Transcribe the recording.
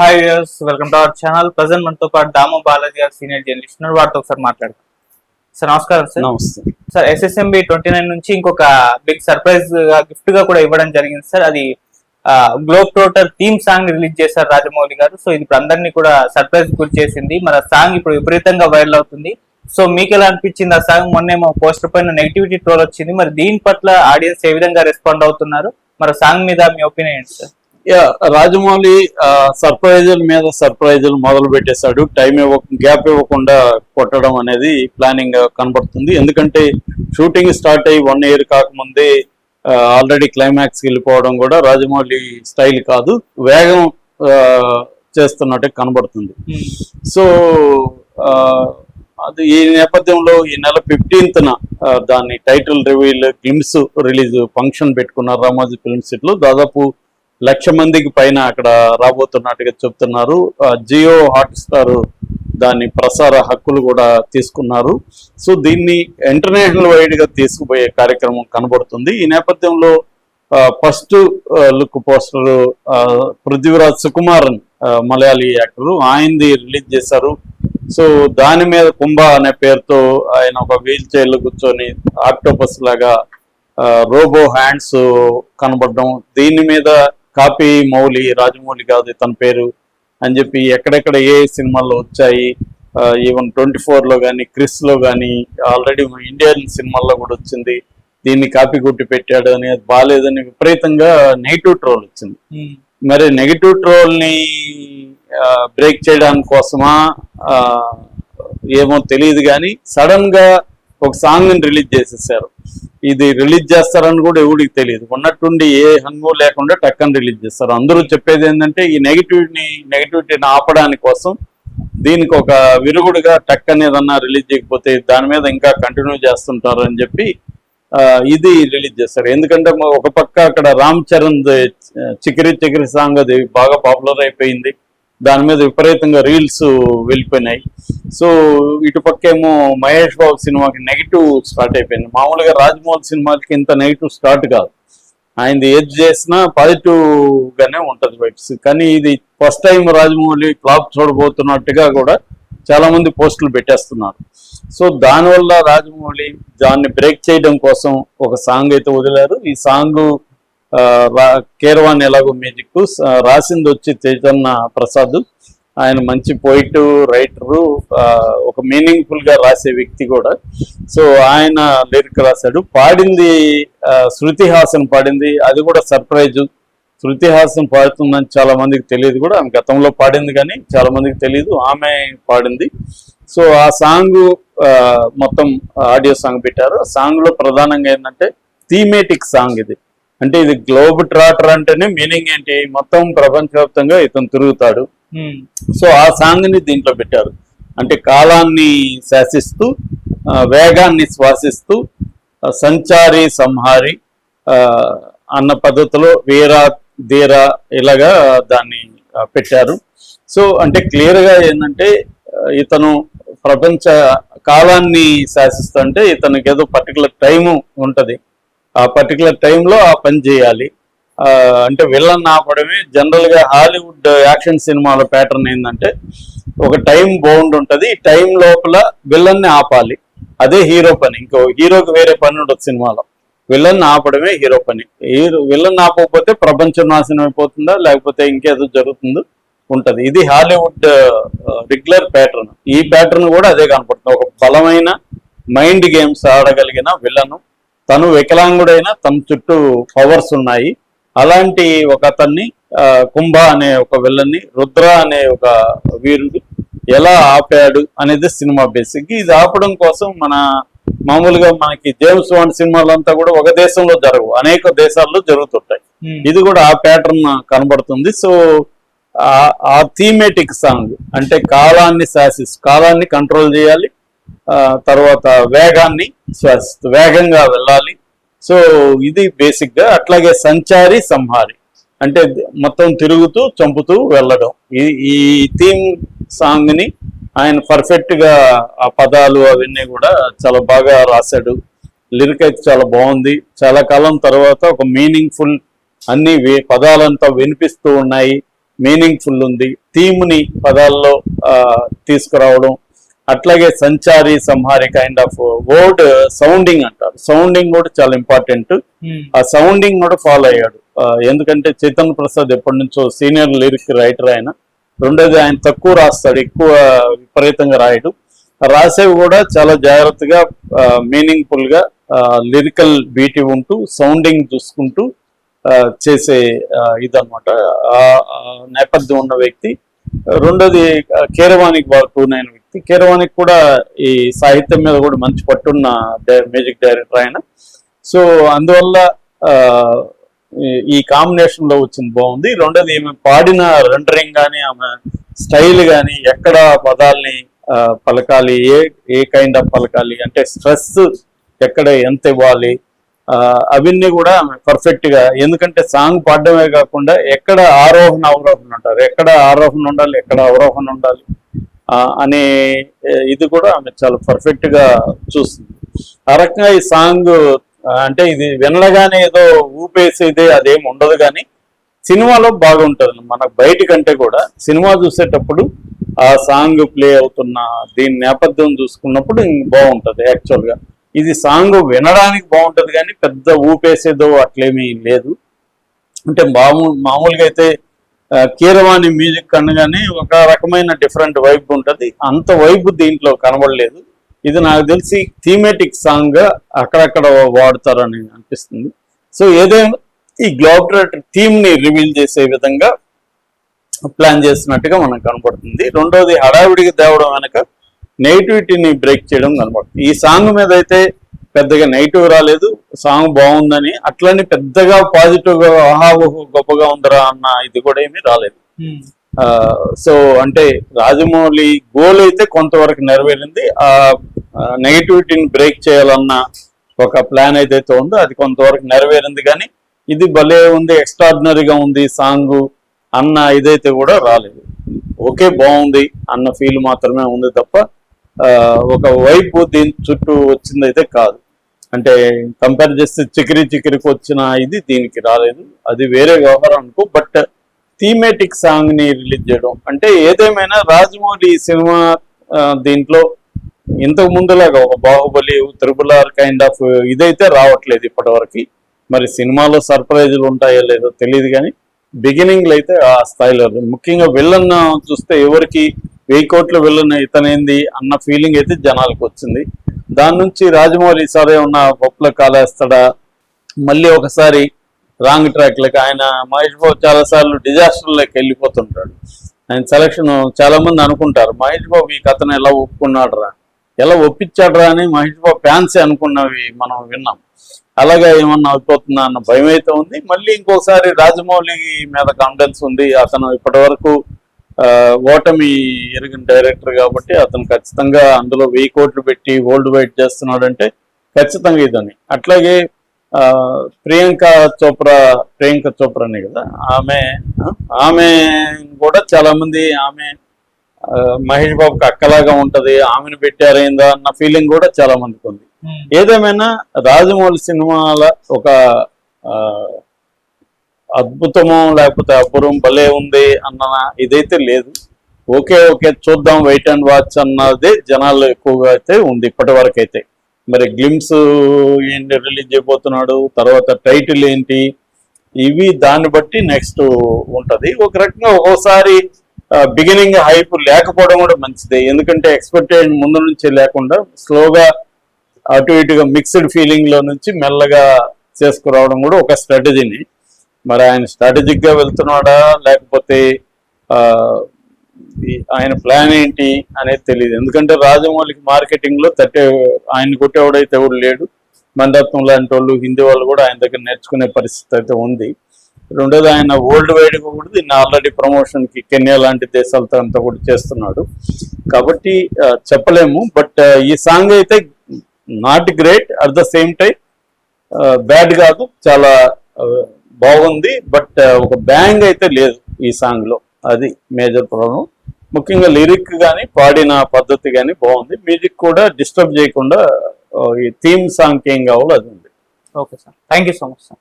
Hi viewers welcome to our channel present మనతో పాటు దాము బాలాజీ గారు సీనియర్ జర్నలిస్ట్ ఉన్నారు. వారితో ఒకసారి మాట్లాడతాం సార్ నమస్కారం సార్ నమస్తే. సార్ ఎస్ఎస్ఎంబి ట్వంటీ నైన్ నుంచి ఇంకొక బిగ్ సర్ప్రైజ్ గిఫ్ట్గా కూడా ఇవ్వడం జరిగింది సార్ అది globe total theme song release చేశారు రాజమౌళి గారు. సో ఇది ఇప్పుడు అందరినీ కూడా సర్ప్రైజ్ గురి చేసింది. ఆ సాంగ్ ఇప్పుడు విపరీతంగా వైరల్ అవుతుంది. సో మీకు ఎలా అనిపించింది ఆ సాంగ్ మొన్నేమో పోస్టర్ పైన నెగిటివిటీ ట్రోల్ వచ్చింది. మరి దీని పట్ల ఆడియన్స్ ఏ విధంగా రెస్పాండ్ అవుతున్నారు? మరి సాంగ్ మీద మీ ఒపీనియన్ సార్ రాజమౌళి సర్ప్రైజుల మీద సర్ప్రైజులు మొదలు పెట్టేశాడు. టైం ఇవ్వ గ్యాప్ ఇవ్వకుండా కొట్టడం అనేది ప్లానింగ్ కనబడుతుంది. ఎందుకంటే షూటింగ్ స్టార్ట్ అయ్యి వన్ ఇయర్ కాకముందే ఆల్రెడీ క్లైమాక్స్ వెళ్ళిపోవడం కూడా రాజమౌళి స్టైల్ కాదు. వేగం చేస్తున్నట్టు కనబడుతుంది. సో ఆ, అది ఈ నేపథ్యంలో ఈ నెల ఫిఫ్టీన్త్న దాని title reveal glimpse release function పెట్టుకున్నారు రామోజీ ఫిల్మ్ సిటీలో దాదాపు లక్ష మందికి పైన అక్కడ రాబోతున్నట్టుగా చెప్తున్నారు. జియో హాట్ స్టార్ దాని ప్రసార హక్కులు కూడా తీసుకున్నారు. సో దీన్ని ఇంటర్నేషనల్ వైడ్గా తీసుకుపోయే కార్యక్రమం కనబడుతుంది. ఈ నేపథ్యంలో first look poster Prithviraj Sukumaran Malayali actor ఆయనది రిలీజ్ చేశారు. సో దాని మీద కుంభ అనే పేరుతో ఆయన ఒక వీల్ చైర్లో కూర్చొని ఆక్టోపస్ లాగా రోబో హ్యాండ్స్ కనబడడం దీని మీద కాపీ మౌలి రాజమౌళి కాదు తన పేరు అని చెప్పి ఎక్కడెక్కడ ఏ సినిమాల్లో వచ్చాయి ఈవెన్ ట్వంటీ లో కానీ క్రిస్లో కానీ ఆల్రెడీ ఇండియన్ సినిమాల్లో కూడా వచ్చింది. దీన్ని కాపీ కొట్టి పెట్టాడు అనేది బాగాలేదని విపరీతంగా నెగిటివ్ ట్రోల్ వచ్చింది. మరి నెగిటివ్ ట్రోల్ని బ్రేక్ చేయడానికి కోసమా ఏమో తెలియదు కానీ సడన్గా ఒక సాంగ్ని రిలీజ్ చేసేసారు. ఇది రిలీజ్ చేస్తారని కూడా ఎవరికి తెలియదు. ఉన్నట్టుండి ఏ హంగు లేకుండా టక్కని రిలీజ్ చేస్తారు. అందరూ చెప్పేది ఏంటంటే ఈ నెగిటివిటీని నెగిటివిటీని ఆపడానికి కోసం దీనికి ఒక విరుగుడుగా టక్ ఏదన్నా రిలీజ్ చేయకపోతే దాని మీద ఇంకా కంటిన్యూ చేస్తుంటారు అని చెప్పి ఇది రిలీజ్ చేస్తారు. ఎందుకంటే ఒక పక్క అక్కడ రామ్ చరణ్ చికిరి చికిరి సాంగ్ అది బాగా పాపులర్ అయిపోయింది. దాని మీద విపరీతంగా రీల్స్ వెళ్ళిపోయినాయి. సో ఇటు పక్కేమో మహేష్ బాబు సినిమాకి నెగిటివ్ స్టార్ట్ అయిపోయింది. మామూలుగా రాజమౌళి సినిమాకి ఇంత నెగిటివ్ స్టార్ట్ కాదు. ఆయనది ఏది చేసినా పాజిటివ్గానే ఉంటుంది బైక్స్ వైబ్స్ కానీ ఇది ఫస్ట్ టైం రాజమౌళి ఫ్లాప్ చూడబోతున్నట్టుగా కూడా చాలా మంది పోస్టులు పెట్టేస్తున్నారు. సో దానివల్ల రాజమౌళి దాన్ని బ్రేక్ చేయడం కోసం ఒక సాంగ్ అయితే వదిలారు. ఈ సాంగ్ కేరవాన్ ఎలాగో మ్యూజిక్ రాసింది వచ్చి చైతన్య ప్రసాద్. ఆయన మంచి పోయిట్ రైటరు ఒక మీనింగ్ఫుల్గా రాసే వ్యక్తి కూడా. సో ఆయన లిరిక్ రాశాడు. పాడింది శృతి హాసన్ పాడింది. అది కూడా సర్ప్రైజ్ శృతి హాసన్ పాడుతుందని చాలా మందికి తెలియదు కూడా. ఆమె గతంలో పాడింది కానీ చాలా మందికి తెలియదు. ఆమె పాడింది. సో ఆ సాంగ్ మొత్తం ఆడియో సాంగ్ పెట్టారు. ఆ ప్రధానంగా ఏంటంటే థీమేటిక్ సాంగ్ ఇది. అంటే ఇది గ్లోబ్ ట్రాటర్ అంటేనే మీనింగ్ ఏంటి? మొత్తం ప్రపంచవ్యాప్తంగా ఇతను తిరుగుతాడు. సో ఆ సాంగ్ని దీంట్లో పెట్టారు. అంటే కాలాన్ని శాసిస్తూ వేగాన్ని శ్వాసిస్తూ సంచారి సంహారి అన్న పద్ధతిలో వీర ధీర ఇలాగా దాన్ని పెట్టారు. సో అంటే క్లియర్గా ఏంటంటే ఇతను ప్రపంచ కాలాన్ని శాసిస్తుంటే ఇతనికి ఏదో పర్టికులర్ టైము ఉంటది. ఆ పర్టికులర్ టైంలో ఆ పని చేయాలి. అంటే విలన్ ఆపడమే. జనరల్గా హాలీవుడ్ యాక్షన్ సినిమాల ప్యాటర్న్ ఏంటంటే ఒక టైం బౌండ్ ఉంటుంది. ఈ టైం లోపల విలన్ని ఆపాలి. అదే హీరో పని. ఇంకో హీరోకి వేరే పని ఉండదు సినిమాలో. విలన్ ఆపడమే హీరో పని. హీరో విలన్ ఆపకపోతే ప్రపంచం నాశనం అయిపోతుందా? లేకపోతే ఇంకేదో జరుగుతుందో? ఉంటుంది. ఇది హాలీవుడ్ రెగ్యులర్ ప్యాటర్న్ ఈ ప్యాటర్న్ కూడా అదే కనపడుతుంది. ఒక బలమైన మైండ్ గేమ్స్ ఆడగలిగిన విలను తను వికలాంగుడైన తన చుట్టూ పవర్స్ ఉన్నాయి. అలాంటి ఒక అతన్ని కుంభ అనే ఒక విలన్ని రుద్ర అనే ఒక వీరుడు ఎలా ఆపాడు అనేది సినిమా బేసిక్ ఇది ఆపడం కోసం మన మామూలుగా మనకి జేమ్స్ బాండ్ సినిమాలంతా కూడా ఒక దేశంలో జరగవు. అనేక దేశాల్లో జరుగుతుంటాయి. ఇది కూడా ఆ ప్యాటర్న్ కనబడుతుంది. సో ఆ- థీమేటిక్ సాంగ్ అంటే కాలాన్ని శాసిస్ కాలాన్ని కంట్రోల్ చేయాలి. తర్వాత వేగాన్ని శ్వాసిస్తూ వేగంగా వెళ్ళాలి. సో ఇది బేసిక్గా అట్లాగే సంచారి సంహారి. అంటే మొత్తం తిరుగుతూ చంపుతూ వెళ్ళడం. ఈ ఈ థీమ్ సాంగ్ని ఆయన పర్ఫెక్ట్గా ఆ పదాలు అవన్నీ కూడా చాలా బాగా రాశాడు. లిరిక్ అయితే చాలా బాగుంది. చాలా కాలం తర్వాత ఒక మీనింగ్ఫుల్ అన్ని వే- పదాలంతా వినిపిస్తూ ఉన్నాయి. మీనింగ్ఫుల్ ఉంది. థీమ్ని పదాల్లో తీసుకురావడం అట్లాగే సంచారి సంహారి కైండ్ ఆఫ్ వర్డ్ సౌండింగ్ అంటారు. సౌండింగ్ కూడా చాలా ఇంపార్టెంట్ ఆ సౌండింగ్ కూడా ఫాలో అయ్యాడు. ఎందుకంటే చైతన్య ప్రసాద్ ఎప్పటి నుంచో సీనియర్ లిరిక్ రైటర్ ఆయన. రెండోది ఆయన తక్కువ రాస్తాడు ఎక్కువ విపరీతంగా రాయడు. రాసేవి కూడా చాలా జాగ్రత్తగా మీనింగ్ఫుల్గా లిరికల్ బీటీ ఉంటూ సౌండింగ్ చూసుకుంటూ చేసే ఆ, ఇదన్నమాట. ఆ ఆ నేపథ్యం ఉన్న వ్యక్తి. రెండోది ఆ, కీరవాణికి బాగా టూనైన శక్తి కీరవాణికి కూడా ఈ సాహిత్యం మీద కూడా మంచి పట్టున్న మ్యూజిక్ డైరెక్టర్ ఆయన. సో అందువల్ల ఈ- కాంబినేషన్లో వచ్చింది బాగుంది. రెండోది ఈమె పాడిన రెండరింగ్ కానీ ఆమె స్టైల్ కానీ ఎక్కడ పదాల్ని పలకాలి ఏ ఏ కైండ్ ఆఫ్ పలకాలి అంటే స్ట్రెస్ ఎక్కడ ఎంత ఇవ్వాలి అవన్నీ కూడా ఆమె పర్ఫెక్ట్గా ఎందుకంటే సాంగ్ పాడడమే కాకుండా ఎక్కడ ఆరోహణ అవరోహణ ఉంటారు ఎక్కడ ఆరోహణ ఉండాలి ఎక్కడ అవరోహణ ఉండాలి. అనే ఇది కూడా ఆమె చాలా పర్ఫెక్ట్గా చూస్తుంది ఆ రకంగా ఈ సాంగ్ అంటే ఇది వినలగానే ఏదో ఊపేసేదే అదేం ఉండదు కానీ సినిమాలో బాగుంటుంది. మనకు బయట కంటే కూడా సినిమా చూసేటప్పుడు ఆ సాంగ్ ప్లే అవుతున్న దీని నేపథ్యం చూసుకున్నప్పుడు బాగుంటుంది యాక్చువల్గా యాక్చువల్గా. ఇది సాంగ్ వినడానికి బాగుంటుంది కానీ పెద్ద ఊపేసేదో అట్లేమీ లేదు. అంటే మామూలు మామూలుగా అయితే కీరవాణి మ్యూజిక్ అనగానే ఒక రకమైన డిఫరెంట్ వైబ్ ఉంటుంది. అంత వైబ్ దీంట్లో కనబడలేదు. ఇది నాకు తెలిసి థీమేటిక్ సాంగ్గా అక్కడక్కడ వాడతారని అనిపిస్తుంది. సో ఏదైనా ఈ గ్లోబల్ థీమ్ని రివీల్ చేసే విధంగా ప్లాన్ చేసినట్టుగా మనకు కనపడుతుంది రెండోది హడావిడిగా తేవడం వెనక నెగిటివిటీని బ్రేక్ చేయడం కనపడుతుంది ఈ సాంగ్ మీద అయితే పెద్దగా నెగిటివ్ రాలేదు సాంగ్ బాగుందని అట్లని పెద్దగా పాజిటివ్గా ఆహా ఓహో గొప్పగా ఉందరా అన్న ఇది కూడా ఏమీ రాలేదు. ఆ, సో అంటే రాజమౌళి గోల్ అయితే కొంతవరకు నెరవేరింది. ఆ నెగిటివిటీని బ్రేక్ చేయాలన్న ఒక ప్లాన్ ఏదైతే ఉందో అది కొంతవరకు నెరవేరింది. కానీ ఇది భలే ఉంది ఎక్స్ట్రాడినరీగా ఉంది సాంగ్ అన్న ఇదైతే కూడా రాలేదు. ఓకే బాగుంది అన్న ఫీల్ మాత్రమే ఉంది తప్ప ఒక వైపు దీని చుట్టూ వచ్చిందైతే కాదు. అంటే కంపేర్ చేస్తే చికిరి చికిరికి వచ్చిన ఇది దీనికి రాలేదు. అది వేరే వ్యవహారం అనుకో బట్ థీమేటిక్ సాంగ్ని రిలీజ్ చేయడం. అంటే ఏదేమైనా రాజమౌళి సినిమా దీంట్లో ఇంతకు ముందులాగా ఒక Baahubali triple R kind of ఇదైతే రావట్లేదు ఇప్పటివరకు. మరి సినిమాలో సర్ప్రైజులు ఉంటాయో లేదో తెలియదు కానీ బిగినింగ్లు అయితే ఆ స్థాయిలో ముఖ్యంగా విలన్ చూస్తే ఎవరికి వెయ్యి కోట్లు వెళ్ళిన ఇతనేంది అన్న ఫీలింగ్ అయితే జనాలకు వచ్చింది. దాని నుంచి రాజమౌళి సరే ఉన్న పప్పుల కాలేస్తాడా? మళ్ళీ ఒకసారి రాంగ్ ట్రాక్ లకి ఆయన మహేష్ బాబు చాలాసార్లు డిజాస్టర్లోకి వెళ్ళిపోతుంటాడు. ఆయన సెలక్షన్ చాలామంది అనుకుంటారు మహేష్ బాబు ఈ కథను ఎలా ఒప్పుకున్నాడు రా ఎలా ఒప్పించాడురా? అని మహేష్ బాబు ఫ్యాన్సే అనుకున్నవి మనం విన్నాం. అలాగే ఏమన్నా అయిపోతుందా అన్న భయం అయితే ఉంది. మళ్ళీ ఇంకోసారి రాజమౌళి మీద కాన్ఫిడెన్స్ ఉంది. అతను ఇప్పటి వరకు ఓటమి ఎరిగిన డైరెక్టర్ కాబట్టి అతను ఖచ్చితంగా అందులో వెయ్యి కోట్లు పెట్టి వరల్డ్ వైడ్ చేస్తున్నాడంటే ఖచ్చితంగా ఇదని. అట్లాగే ఆ, ప్రియాంక చోప్రా ప్రియాంక చోప్రానే కదా? ఆమె ఆమె కూడా చాలా మంది ఆమె మహేష్ బాబుకి అక్కలాగా ఉంటది ఆమెను పెట్టారైందా అన్న ఫీలింగ్ కూడా చాలా మందికి ఉంది ఏదేమైనా రాజమౌళి సినిమాల ఒక ఆ, అద్భుతము లేకపోతే అపురం భలే ఉంది అన్న ఇదైతే లేదు. ఓకే ఓకే చూద్దాం వెయిట్ అండ్ వాచ్ అన్నది జనాలు ఎక్కువగా అయితే ఉంది ఇప్పటి వరకు అయితే మరి గ్లిమ్స్ ఏంటి రిలీజ్ చేయబోతున్నాడు తర్వాత టైటిల్ ఏంటి ఇవి దాన్ని బట్టి నెక్స్ట్ ఉంటది. ఒక రకంగా ఒక్కోసారి బిగినింగ్ హైప్ లేకపోవడం కూడా మంచిదే. ఎందుకంటే ఎక్స్పెక్టేషన్ ముందు నుంచే లేకుండా స్లోగా అటు ఇటుగా మిక్స్డ్ ఫీలింగ్లో నుంచి మెల్లగా చేసుకురావడం కూడా ఒక స్ట్రాటజీని మరి ఆయన స్ట్రాటజిక్గా వెళ్తున్నాడా? లేకపోతే ఆయన ప్లాన్ ఏంటి అనేది తెలియదు ఎందుకంటే రాజమౌళికి మార్కెటింగ్లో తట్టే ఆయన కొట్టేవాడైతే ఎవడు లేడు. మండత్వం లాంటి వాళ్ళు హిందీ వాళ్ళు కూడా ఆయన దగ్గర నేర్చుకునే పరిస్థితి అయితే ఉంది. రెండోది ఆయన వరల్డ్ వైడ్ కూడా దీన్ని ఆల్రెడీ ప్రమోషన్కి కెన్యా లాంటి దేశాలతో అంతా కూడా చేస్తున్నాడు. కాబట్టి చెప్పలేము. బట్ ఈ సాంగ్ అయితే not great at the same time bad కాదు. చాలా బాగుంది బట్ uh, ఒక బ్యాంగ్ అయితే లేదు ఈ సాంగ్లో. అది మేజర్ ప్రాబ్లం ముఖ్యంగా లిరిక్ కానీ పాడిన పద్ధతి కానీ బాగుంది. మ్యూజిక్ కూడా డిస్టర్బ్ చేయకుండా uh, ఈ థీమ్ సాంగ్ ఏం కావాలో అది ఉంది. Okay sir thank you so much sir